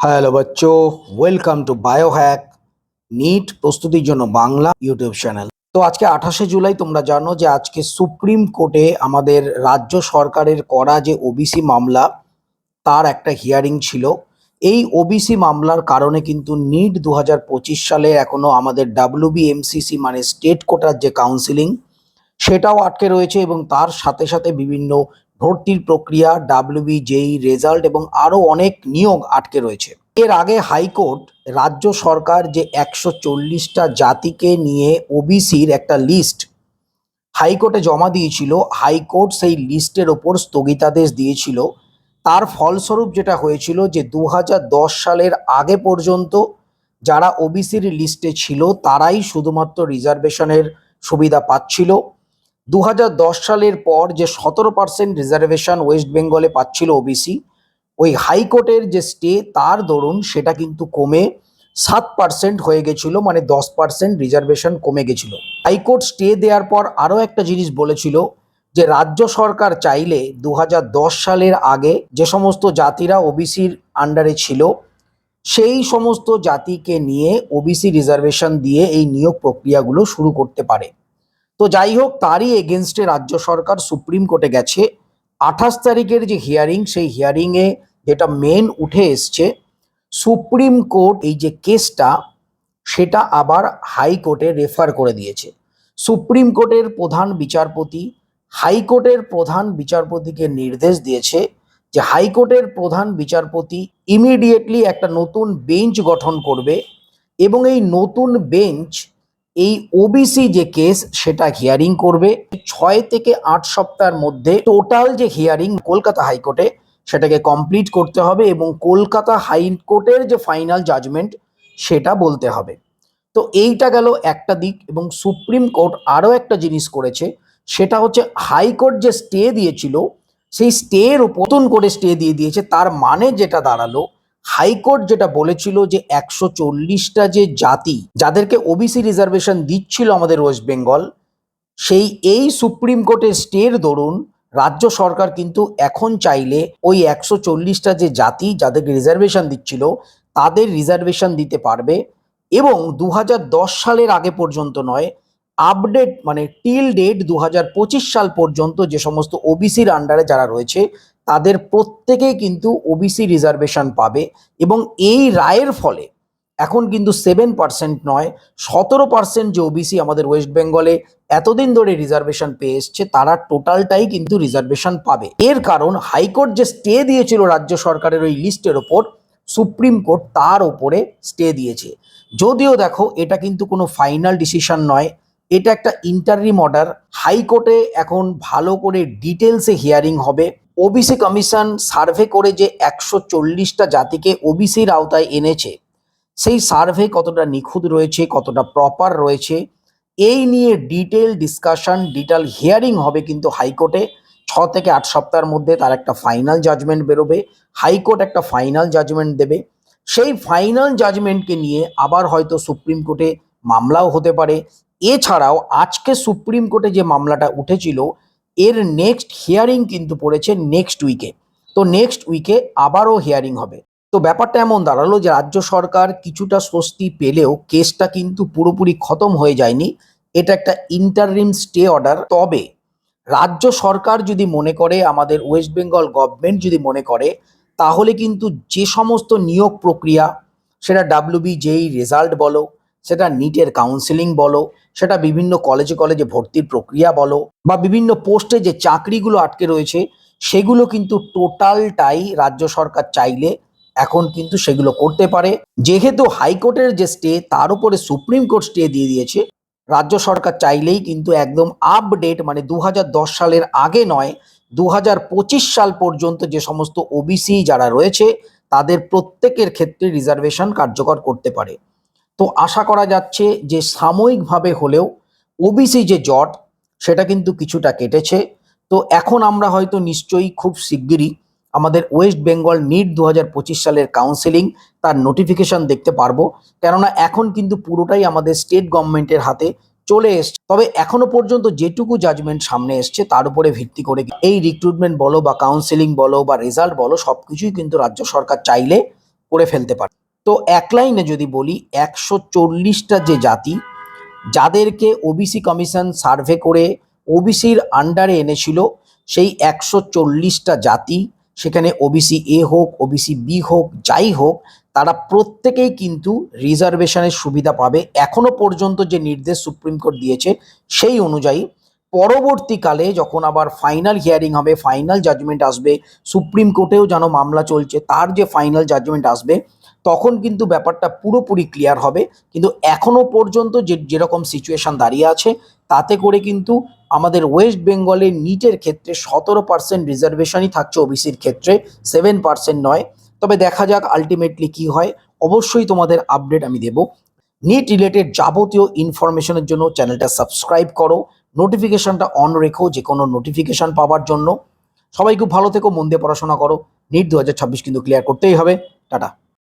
Hello বাচ্চো। Welcome to biohack NEET প্রস্তুতির জন্য বাংলা ইউটিউব চ্যানেল তো আজকে আঠাশে জুলাই, তোমরা জানো যে আজকে সুপ্রিম কোর্টে আমাদের রাজ্য সরকারের করা যে ওবিসি মামলা, তার একটা হিয়ারিং ছিল। এই ওবিসি মামলার কারণে কিন্তু নিট দু হাজার পঁচিশ সালে এখনও আমাদের ডাব্লিউবিএমসিসি মানে স্টেট কোটার যে কাউন্সিলিং সেটাও আটকে রয়েছে এবং তার সাথে সাথে বিভিন্ন ভর্তির প্রক্রিয়া ডাব্লিউবি জেই রেজাল্ট এবং আরও অনেক নিয়োগ আটকে রয়েছে। এর আগে হাইকোর্ট রাজ্য সরকার যে একশো চল্লিশটা জাতিকে নিয়ে ওবিসির একটা লিস্ট হাইকোর্টে জমা দিয়েছিল, হাইকোর্ট সেই লিস্টের ওপর স্থগিতাদেশ দিয়েছিল। তার ফলস্বরূপ যেটা হয়েছিল যে দু হাজার দশ সালের আগে পর্যন্ত যারা ওবিসির লিস্টে ছিল, তারাই শুধুমাত্র রিজার্ভেশনের সুবিধা পাচ্ছিল। দু হাজার দশ সালের পর যে সতেরো পার্সেন্ট রিজার্ভেশন ওয়েস্ট বেঙ্গলে পাচ্ছিল ওবিসি ওই হাইকোর্টের যে স্টে তার দরুন সেটা কিন্তু কমে সাত পার্সেন্ট হয়ে গেছিল মানে দশ পার্সেন্ট রিজার্ভেশন কমে গেছিল। হাইকোর্ট স্টে দেওয়ার পর আরও একটা জিনিস বলেছিল যে রাজ্য সরকার চাইলে দু হাজার দশ সালের আগে যে সমস্ত জাতিরা ওবিসির আন্ডারে ছিল, সেই সমস্ত জাতিকে নিয়ে ওবিসি রিজার্ভেশন দিয়ে এই নিয়োগ প্রক্রিয়াগুলো শুরু করতে পারে। তো যাই হোক, তারই এগেনস্টে রাজ্য সরকার সুপ্রিম কোর্টে গেছে। আঠাশ তারিখের যে হিয়ারিং সেই হিয়ারিংয়ে যেটা মেন উঠে এসছে, সুপ্রিম কোর্ট এই যে কেসটা, সেটা আবার হাইকোর্টে রেফার করে দিয়েছে। সুপ্রিম কোর্টের প্রধান বিচারপতি হাইকোর্টের প্রধান বিচারপতিকে নির্দেশ দিয়েছে যে হাইকোর্টের প্রধান বিচারপতি ইমিডিয়েটলি একটা নতুন বেঞ্চ গঠন করবে এবং এই নতুন বেঞ্চ এই ওবিসি যে কেস সেটা হিয়ারিং করবে। ছয় থেকে আট সপ্তাহের মধ্যে টোটাল যে হিয়ারিং কলকাতা হাইকোর্টে, সেটাকে কমপ্লিট করতে হবে এবং কলকাতা হাইকোর্টের যে ফাইনাল জাজমেন্ট সেটা বলতে হবে। তো এইটা গেল একটা দিক এবং সুপ্রিম কোর্ট আরও একটা জিনিস করেছে, সেটা হচ্ছে হাইকোর্ট যে স্টে দিয়েছিল, সেই স্টের নতুন করে স্টে দিয়ে দিয়েছে, তার মানে যেটা দাঁড়াল হাইকোর্ট যেটা বলেছিল যে একশো চল্লিশটা যে জাতি যাদেরকে ওবিসি রিজার্ভেশন দিচ্ছিল আমাদের ওয়েস্ট বেঙ্গল সেই এই সুপ্রিম কোর্টের স্টের দরুন রাজ্য সরকার কিন্তু এখন চাইলে ওই একশো চল্লিশটা যে জাতি যাদেরকে রিজার্ভেশন দিচ্ছিল, তাদের রিজার্ভেশন দিতে পারবে এবং দু হাজার দশ সালের আগে পর্যন্ত নয় আপডেট মানে টিল ডেট দু হাজার পঁচিশ সাল পর্যন্ত যে সমস্ত ওবিসির আন্ডারে যারা রয়েছে তাদের প্রত্যেকেই কিন্তু ওবিসি রিজার্ভেশন পাবে এবং এই রায়ের ফলে এখন কিন্তু সেভেন পার্সেন্ট নয়, সতেরো পার্সেন্ট যে ওবিসি আমাদের ওয়েস্ট বেঙ্গলে এতদিন ধরে রিজার্ভেশন পেয়ে এসছে, তারা টোটালটাই কিন্তু রিজার্ভেশন পাবে। এর কারণ হাইকোর্ট যে স্টে দিয়েছিল রাজ্য সরকারের ওই লিস্টের ওপর, সুপ্রিম কোর্ট তার ওপরে স্টে দিয়েছে। যদিও দেখো, এটা কিন্তু কোনো ফাইনাল ডিসিশন নয়, এটা একটা ইন্টারিম অর্ডার হাইকোর্টে এখন ভালো করে ডিটেলসে হিয়ারিং হবে। ওবিসি কমিশন সার্ভে করে যে একশো চল্লিশটা জাতিকে ওবিসির আওতায় এনেছে, সেই সার্ভে কতটা নিখুঁত রয়েছে, কতটা প্রপার রয়েছে, এই নিয়ে ডিটেল ডিসকাশন ডিটেল হিয়ারিং হবে কিন্তু হাইকোর্টে। ছ থেকে আট সপ্তাহের মধ্যে তার একটা ফাইনাল জাজমেন্ট বেরোবে, হাইকোর্ট একটা ফাইনাল জাজমেন্ট দেবে। সেই ফাইনাল জাজমেন্টকে নিয়ে আবার হয়তো সুপ্রিম কোর্টে মামলাও হতে পারে। এছাড়াও আজকে সুপ্রিম কোর্টে যে মামলাটা উঠেছিল এর নেক্সট হিয়ারিং কিন্তু পড়েছে নেক্সট উইকে তো নেক্সট উইকে আবারও হিয়ারিং হবে। তো ব্যাপারটা এমন দাঁড়াল যে রাজ্য সরকার কিছুটা স্বস্তি পেলেও কেসটা কিন্তু পুরোপুরি খতম হয়ে যায়নি। এটা একটা ইন্টারিম স্টে অর্ডার তবে রাজ্য সরকার যদি মনে করে, আমাদের ওয়েস্ট বেঙ্গল গভর্নমেন্ট যদি মনে করে, তাহলে কিন্তু যে সমস্ত নিয়োগ প্রক্রিয়া, সেটা ডাব্লিউবি যেই রেজাল্ট বলো সেটা নিটের কাউন্সিলিং বলো, সেটা বিভিন্ন কলেজে কলেজে ভর্তির প্রক্রিয়া বলো, বা বিভিন্ন পোস্টে যে চাকরিগুলো আটকে রয়েছে, সেগুলো কিন্তু টোটালটাই রাজ্য সরকার চাইলে এখন কিন্তু সেগুলো করতে পারে। যেহেতু হাইকোর্টের যে স্টে তার উপরে সুপ্রিম কোর্ট স্টে দিয়ে দিয়েছে, রাজ্য সরকার চাইলেই কিন্তু একদম আপডেট মানে দু হাজার দশ সালের আগে নয় দু সাল পর্যন্ত যে সমস্ত ওবিসি যারা রয়েছে, তাদের প্রত্যেকের ক্ষেত্রে রিজার্ভেশন কার্যকর করতে পারে। তো আশা করা যাচ্ছে যে সাময়িকভাবে হলেও ওবিসি যে জট, সেটা কিন্তু কিছুটা কেটেছে। তো এখন আমরা হয়তো নিশ্চয়ই খুব শিগগিরই আমাদের ওয়েস্ট বেঙ্গল নিট দু হাজার পঁচিশ সালের কাউন্সেলিং তার নোটিফিকেশন দেখতে পারব। কেননা এখন কিন্তু পুরোটাই আমাদের স্টেট গভর্নমেন্টের হাতে চলে এসছে। তবে এখনও পর্যন্ত যেটুকু জাজমেন্ট সামনে এসছে, তার উপরে ভিত্তি করে এই রিক্রুটমেন্ট বলো বা কাউন্সেলিং বলো বা রেজাল্ট বলো, সবকিছুই কিন্তু রাজ্য সরকার চাইলে করে ফেলতে পারে। তো এক লাইনে যদি বলি, একশো চল্লিশটা যে জাতি, যাদেরকে ওবিসি কমিশন সার্ভে করে ওবিসির আন্ডারে এনেছিল, সেই একশো চল্লিশটা জাতি, সেখানে ওবিসি এ হোক ওবিসি বি হোক, যাই হোক, তারা প্রত্যেকেই কিন্তু রিজার্ভেশনের সুবিধা পাবে। এখনও পর্যন্ত যে নির্দেশ সুপ্রিম কোর্ট দিয়েছে, সেই অনুযায়ী পরবর্তীকালে যখন আবার ফাইনাল হিয়ারিং হবে ফাইনাল জাজমেন্ট আসবে, সুপ্রিম কোর্টেও যেন মামলা চলছে, তার যে ফাইনাল জাজমেন্ট আসবে, তখন কিন্তু ব্যাপারটা পুরোপুরি ক্লিয়ার হবে। কিন্তু এখনও পর্যন্ত যে, যেরকম সিচুয়েশন দাঁড়িয়ে আছে, তাতে করে কিন্তু আমাদের ওয়েস্ট বেঙ্গলের নিটের ক্ষেত্রে সতেরো পার্সেন্ট রিজার্ভেশনই থাকছে ওবিসির ক্ষেত্রে সেভেন পার্সেন্ট নয়। তবে দেখা যাক আলটিমেটলি কি হয়। অবশ্যই তোমাদের আপডেট আমি দেব। নিট রিলেটেড যাবতীয় ইনফরমেশনের জন্য চ্যানেলটা সাবস্ক্রাইব করো। নোটিফিকেশনটা অন রেখো যে কোনো নোটিফিকেশন পাওয়ার জন্য। সবাই খুব ভালো থেকো, মন দিয়ে পড়াশোনা করো। নিট দু হাজার ছাব্বিশ কিন্তু ক্লিয়ার করতেই হবে। টাটা।